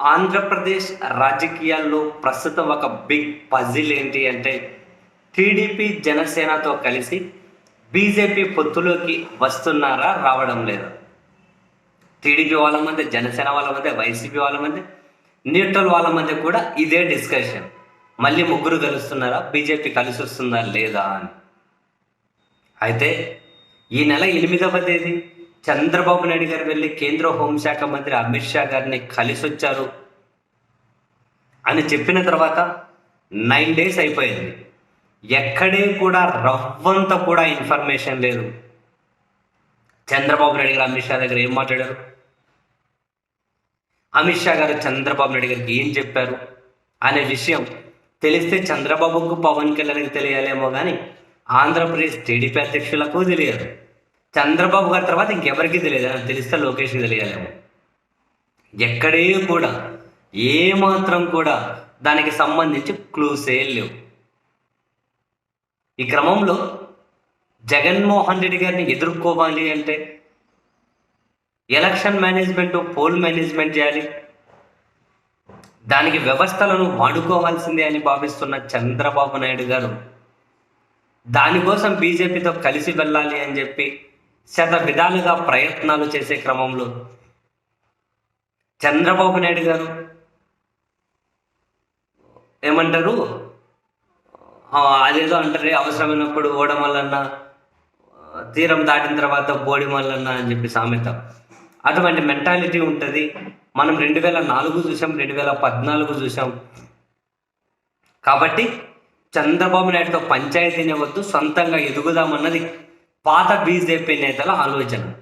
ఆంధ్రప్రదేశ్ రాజకీయాల్లో ప్రస్తుతం ఒక బిగ్ పజిల్ ఏంటి అంటే టీడీపీ జనసేనతో కలిసి బీజేపీ పొత్తులోకి వస్తున్నారా రావడం లేదా. టీడీపీ వాళ్ళ మధ్య జనసేన వాళ్ళ మధ్య వైసీపీ వాళ్ళ మధ్య న్యూట్రల్ వాళ్ళ మధ్య కూడా ఇదే డిస్కషన్ మళ్ళీ ముగ్గురు కలుస్తున్నారా బీజేపీ కలిసి వస్తుందా లేదా అని. అయితే ఈ నెల ఎనిమిదవ తేదీ చంద్రబాబు నాయుడు గారు వెళ్ళి కేంద్ర హోంశాఖ మంత్రి అమిత్ షా గారిని కలిసి వచ్చారు అని చెప్పిన తర్వాత నైన్ డేస్ అయిపోయింది. ఎక్కడే కూడా రవ్వంత కూడా ఇన్ఫర్మేషన్ లేదు. చంద్రబాబు నాయుడు గారు అమిత్ షా దగ్గర ఏం మాట్లాడారు? అమిత్ షా గారు చంద్రబాబు నాయుడు గారికి ఏం చెప్పారు? అనే విషయం తెలిస్తే చంద్రబాబుకు పవన్ కళ్యాణ్కి తెలియాలేమో కానీ ఆంధ్రప్రదేశ్ టీడీపీ అధ్యక్షులకు తెలియదు. చంద్రబాబు గారి తర్వాత ఇంకెవరికి తెలియదు. అని తెలిస్తే లోకేష్కి తెలియాలేమో ఎక్కడే కూడా ఏ మాత్రం కూడా దానికి సంబంధించి క్లూసే లేవు. ఈ క్రమంలో జగన్మోహన్ రెడ్డి గారిని ఎదుర్కోవాలి అంటే ఎలక్షన్ మేనేజ్మెంట్ పోల్ మేనేజ్మెంట్ చేయాలి. దానికి వ్యవస్థలను వాడుకోవాల్సిందే అని భావిస్తున్న చంద్రబాబు నాయుడు గారు దానికోసం బీజేపీతో కలిసి వెళ్ళాలి అని చెప్పి శత విధాలుగా ప్రయత్నాలు చేసే క్రమంలో చంద్రబాబు నాయుడు గారు ఏమంటారు? అదేదో అంటారే అవసరమైనప్పుడు ఓడమల్లన్న తీరం దాటిన తర్వాత బోడిమల్లన్న అని చెప్పి సామెత అటువంటి మెంటాలిటీ ఉంటుంది. మనం రెండు వేల నాలుగు చూసాం రెండు వేల పద్నాలుగు చూసాం. కాబట్టి చంద్రబాబు నాయుడుతో పంచాయతీనే వద్దు సొంతంగా ఎదుగుదామన్నది పాత బీజేపీ నేతల ఆలోచన.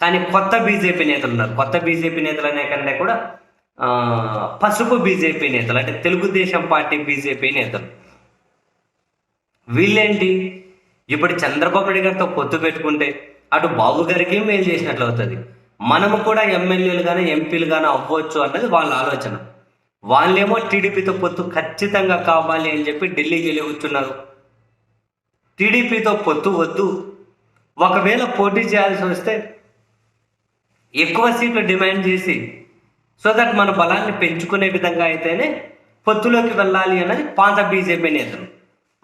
కానీ కొత్త బీజేపీ నేతలు ఉన్నారు. కొత్త బీజేపీ నేతలు అనే కూడా పసుపు బీజేపీ నేతలు అంటే తెలుగుదేశం పార్టీ బీజేపీ నేతలు. వీళ్ళేంటి? ఇప్పుడు చంద్రబాబు నాయుడు గారితో పొత్తు పెట్టుకుంటే అటు బాబు గారికి మేలు చేసినట్లు అవుతుంది? మనము కూడా ఎమ్మెల్యేలు కానీ ఎంపీలు కానీ అవ్వచ్చు అన్నది వాళ్ళ ఆలోచన. వాళ్ళేమో టీడీపీతో పొత్తు ఖచ్చితంగా కావాలి అని చెప్పి ఢిల్లీకి వెళ్ళి కూర్చున్నారు. టీడీపీతో పొత్తు వద్దు. ఒకవేళ పోటీ చేయాల్సి వస్తే ఎక్కువ సీట్లు డిమాండ్ చేసి సో దట్ మన బలాన్ని పెంచుకునే విధంగా అయితేనే పొత్తులోకి వెళ్ళాలి అన్నది పాత బీజేపీ నేతలు.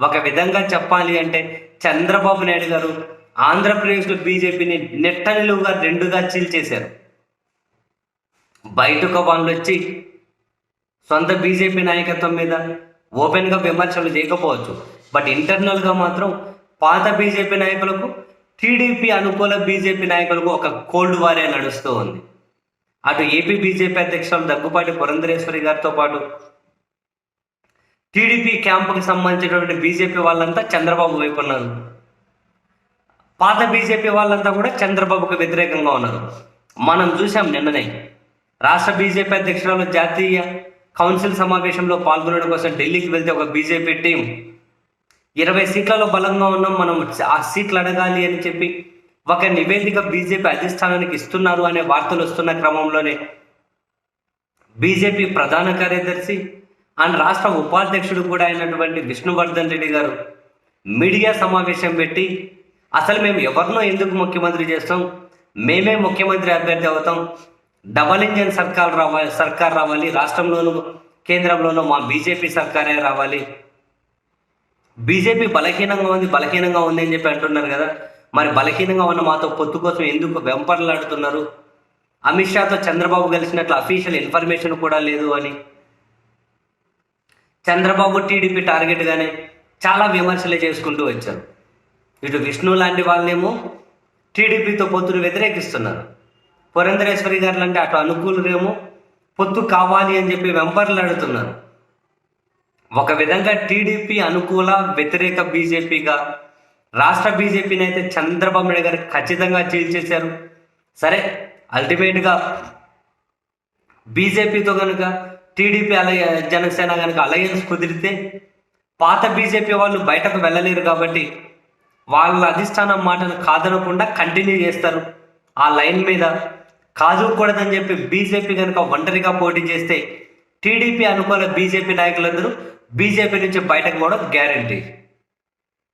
ఒక విధంగా చెప్పాలి అంటే చంద్రబాబు నాయుడు గారు ఆంధ్రప్రదేశ్లో బీజేపీని నెట్ట నిలువుగా రెండుగా చీల్చేశారు. బయటకు వాళ్ళు వచ్చి సొంత బీజేపీ నాయకత్వం మీద ఓపెన్గా విమర్శలు చేయకపోవచ్చు. బట్ ఇంటర్నల్గా మాత్రం పాత బీజేపీ నాయకులకు టీడీపీ అనుకూల బీజేపీ నాయకులకు ఒక కోల్డ్ వారే నడుస్తూ ఉంది. అటు ఏపీ బీజేపీ అధ్యక్షులు దగ్గుపాటి పురంధరేశ్వరి గారితో పాటు టీడీపీ క్యాంపుకి సంబంధించినటువంటి బీజేపీ వాళ్ళంతా చంద్రబాబు వైపు ఉన్నారు. పాత బీజేపీ వాళ్ళంతా కూడా చంద్రబాబుకు వ్యతిరేకంగా ఉన్నారు. మనం చూసాం నిన్ననే రాష్ట్ర బీజేపీ అధ్యక్షురాలు జాతీయ కౌన్సిల్ సమావేశంలో పాల్గొనడం కోసం ఢిల్లీకి వెళ్తే ఒక బీజేపీ టీం ఇరవై సీట్లలో బలంగా ఉన్నాం మనం ఆ సీట్లు అడగాలి అని చెప్పి ఒక నివేదిక బీజేపీ అధిష్టానానికి ఇస్తున్నారు అనే వార్తలు వస్తున్న క్రమంలోనే బీజేపీ ప్రధాన కార్యదర్శి అండ్ రాష్ట్ర ఉపాధ్యక్షుడు కూడా అయినటువంటి విష్ణువర్ధన్ రెడ్డి గారు మీడియా సమావేశం పెట్టి అసలు మేము ఎవరినో ఎందుకు ముఖ్యమంత్రి చేస్తాం? మేమే ముఖ్యమంత్రి అభ్యర్థి అవుతాం. డబల్ ఇంజన్ సర్కార్ రావాలి సర్కార్ రావాలి. రాష్ట్రంలోనూ కేంద్రంలోనూ మా బీజేపీ సర్కారే రావాలి. బీజేపీ బలహీనంగా ఉంది బలహీనంగా ఉంది అని చెప్పి అంటున్నారు కదా. మరి బలహీనంగా ఉన్న మాతో పొత్తు కోసం ఎందుకు వెంపర్లాడుతున్నారు? అమిత్ షాతో చంద్రబాబు కలిసినట్లు అఫీషియల్ ఇన్ఫర్మేషన్ కూడా లేదు అని. చంద్రబాబు టీడీపీ టార్గెట్గానే చాలా విమర్శలు చేసుకుంటూ వచ్చారు. ఇటు విష్ణు లాంటి వాళ్ళేమో టీడీపీతో పొత్తును వ్యతిరేకిస్తున్నారు. పురంధరేశ్వరి గారు లాంటి అటు అనుకూలురేమో పొత్తు కావాలి అని చెప్పి వెంపర్లాడుతున్నారు. ఒక విధంగా టీడీపీ అనుకూల వ్యతిరేక బీజేపీగా రాష్ట్ర బీజేపీని అయితే చంద్రబాబు నాయుడు గారు ఖచ్చితంగా చీల్చేశారు సరే అల్టిమేట్గా బీజేపీతో కనుక టీడీపీ అలయ జనసేన కనుక అలయన్స్ కుదిరితే పాత బీజేపీ వాళ్ళు బయటకు వెళ్ళలేరు కాబట్టి వాళ్ళ అధిష్టానం మాటను కాదనకుండా కంటిన్యూ చేస్తారు. ఆ లైన్ మీద కాదుకూడదని చెప్పి బీజేపీ కనుక ఒంటరిగా పోటీ చేస్తే టీడీపీ అనుకూల బీజేపీ నాయకులందరూ బీజేపీ నుంచి బయటకు పోవడం గ్యారంటీ